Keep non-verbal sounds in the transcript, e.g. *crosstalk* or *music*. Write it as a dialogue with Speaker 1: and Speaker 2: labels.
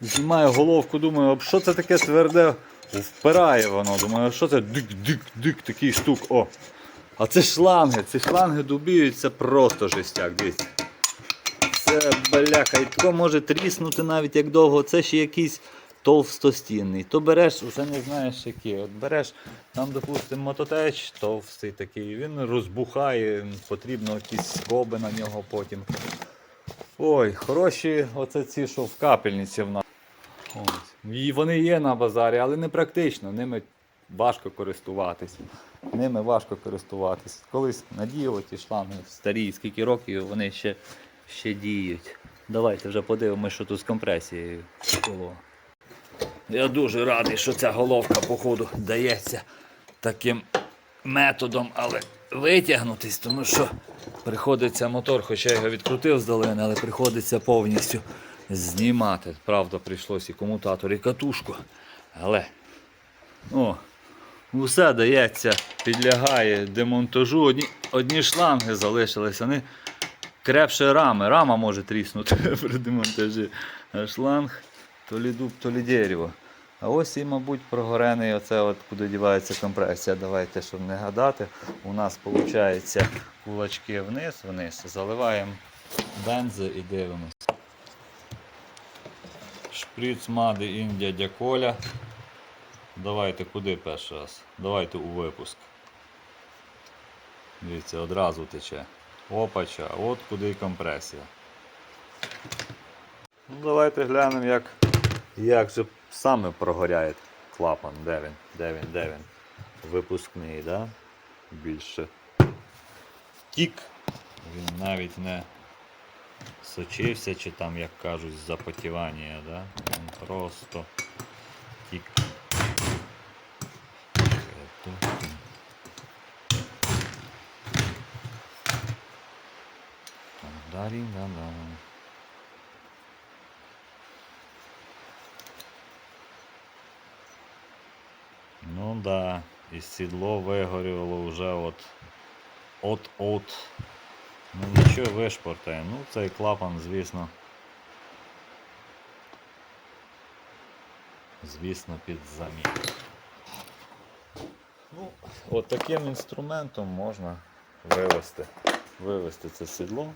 Speaker 1: Знімаю головку, думаю, «А що це таке тверде? Впирає воно. Думаю, що це дик-дик-дик, такий стук. О. А це шланги, ці шланги дубіють, це просто жестяк. Дивіться. Це бляха, і тако може тріснути навіть як довго. Це ще якийсь товстостінний. То береш, вже не знаєш який. От береш, там, допустимо, мототеч товстий такий, він розбухає, потрібно якісь скоби на нього потім. Ой, хороші оце ці, що в капельниці в нас. Ось. І вони є на базарі, але не практично. Ними важко користуватись. Ними важко користуватись. Колись надіяли ті шланги старі, скільки років вони ще, ще діють. Давайте вже подивимося, що тут з компресією було. Я дуже радий, що ця головка, походу, дається таким методом, але витягнутись, тому що приходиться мотор, хоча я його відкрутив здалини, але приходиться повністю знімати. Правда, прийшлось і комутатор, і катушку. Але о, усе дається, підлягає демонтажу. Одні, одні шланги залишились, вони крепше рами. Рама може тріснути *laughs* при демонтажі. А шланг то лі дуб, то лі дерево. А ось і, мабуть, прогорений оце от куди дівається компресія. Давайте, щоб не гадати. У нас виходить кулачки вниз, вниз. Заливаємо бензи і дивимось. Шприц Мади Ін дядя Коля. Давайте куди перший раз? Давайте у випуск. Дивіться, одразу тече. Опача, от куди і компресія. Ну, давайте глянемо, як, як же саме прогоряє клапан. Де він? Де він? Де він? Випускний, да? Більше. Тік. Він навіть не сочився, чи там, як кажуть, запотівання, да? Він просто тік. Дарі, да, да. Ну да, і сідло вигоріло вже от от-от. Ну нічого вишпортає. Ну цей клапан, звісно. Звісно, під заміну. Ну, от таким інструментом можна вивести, вивести це сідло.